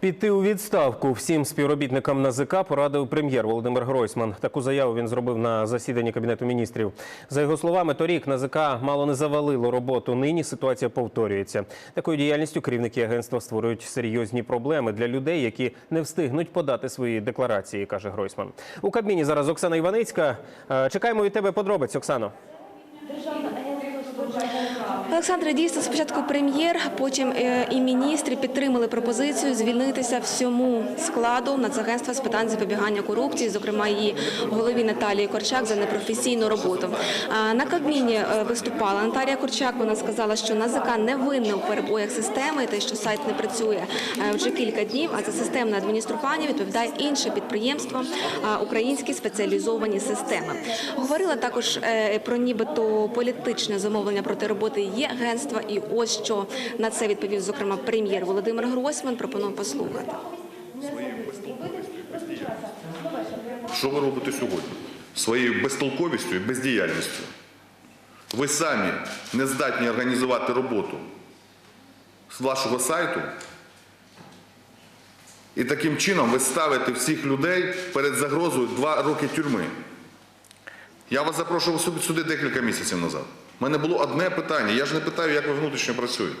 Піти у відставку всім співробітникам НАЗК порадив прем'єр Володимир Гройсман. Таку заяву він зробив на засіданні кабінету міністрів. За його словами, торік НАЗК мало не завалило роботу. Нині ситуація повторюється. Такою діяльністю керівники агентства створюють серйозні проблеми для людей, які не встигнуть подати свої декларації, каже Гройсман. У Кабміні зараз Оксана Іваницька. Е, Чекаємо від тебе подробиць, Оксано. Олександре, дійсно, спочатку прем'єр, потім е, і міністри підтримали пропозицію звільнитися всьому складу Нацагентства з питань запобігання корупції, зокрема її голові Наталії Корчак за непрофесійну роботу. На Кабміні е, виступала Наталія Корчак. Вона сказала, що НАЗК не винна у перебоях системи, те, що сайт не працює е, вже кілька днів. А за системне адміністрування відповідає інше підприємство українські спеціалізовані системи. Говорила також про нібито політичне замовлення проти роботи є агентства. І ось що на це відповів зокрема прем'єр Володимир Гройсман. Пропоную послухати. Що ви робите сьогодні? Своєю безтолковістю і бездіяльністю. Ви самі не здатні організувати роботу з вашого сайту. І таким чином ви ставите всіх людей перед загрозою два роки тюрми. Я вас запрошував сюди, декілька місяців назад. У мене було одне питання. Я ж не питаю, як ви внутрішньо працюєте.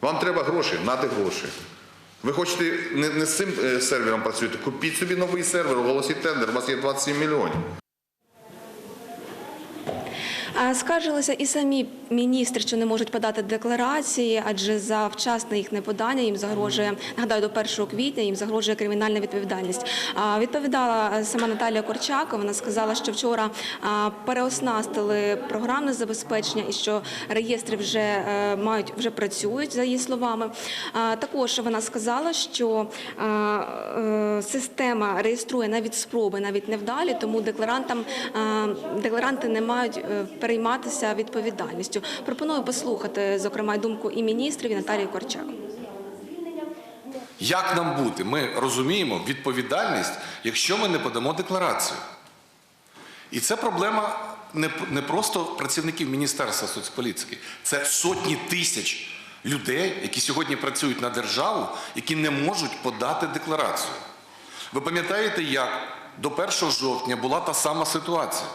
Вам треба гроші, нати гроші. Ви хочете не, не з цим е, сервером працюєте, купіть собі новий сервер, оголосіть тендер, у вас є 27 мільйонів. Скаржилися і самі міністри, що не можуть подати декларації, адже за вчасне їх неподання їм загрожує, нагадаю, до 1 квітня їм загрожує кримінальна відповідальність. Відповідала сама Наталія Корчак. Вона сказала, що вчора переоснастили програмне забезпечення і що реєстри вже е, мають вже працюють за її словами. Також вона сказала, що е, система реєструє навіть спроби, навіть невдалі, тому декларантам декларанти не мають е, перейматися відповідальністю. Пропоную послухати, зокрема, думку і міністрів, і Наталії Корчак. Як нам бути? Ми розуміємо відповідальність, якщо ми не подамо декларацію. І це проблема не просто працівників Міністерства соцполітики, це сотні тисяч людей, які сьогодні працюють на державу, які не можуть подати декларацію. Ви пам'ятаєте, як до 1 жовтня була та сама ситуація,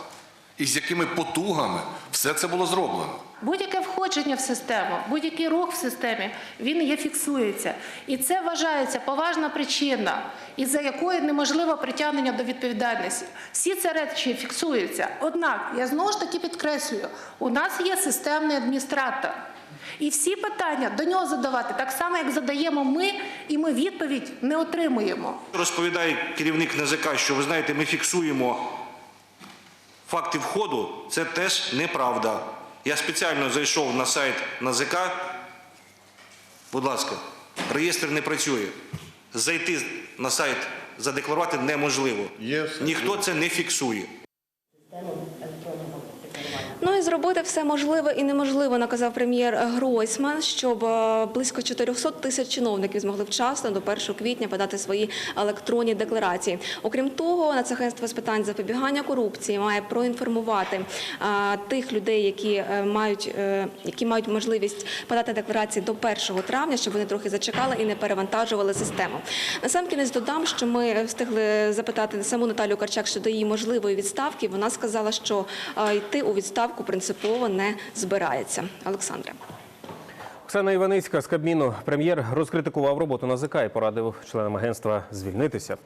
і з якими потугами все це було зроблено. Будь-яке входження в систему, будь-який рух в системі, він є фіксується. І це вважається поважна причина, із-за якої неможливо притягнення до відповідальності. Всі ці речі фіксуються. Однак, я знову ж таки підкреслюю, у нас є системний адміністратор. І всі питання до нього задавати так само, як задаємо ми, і ми відповідь не отримуємо. Розповідає керівник НАЗК, що ви знаєте, ми фіксуємо факти входу, це теж неправда. Я спеціально зайшов на сайт НАЗК. Будь ласка, реєстр не працює. Зайти на сайт задекларувати неможливо. Ніхто це не фіксує. Зробити все можливе і неможливо, наказав прем'єр Гройсман, щоб е, близько 400 тисяч чиновників змогли вчасно до 1 квітня подати свої електронні декларації. Окрім того, Нацагентство з питань запобігання корупції має проінформувати тих людей, які е, мають е, які мають можливість подати декларації до 1 травня, щоб вони трохи зачекали і не перевантажували систему. Насамкінець додам, що ми встигли запитати саму Наталію Карчак щодо її можливої відставки. Вона сказала, що е, йти у відставку принципово не збирається. Олександре. Оксана Іваницька з Кабміну. Прем'єр розкритикував роботу НАЗК і порадив членам агентства звільнитися.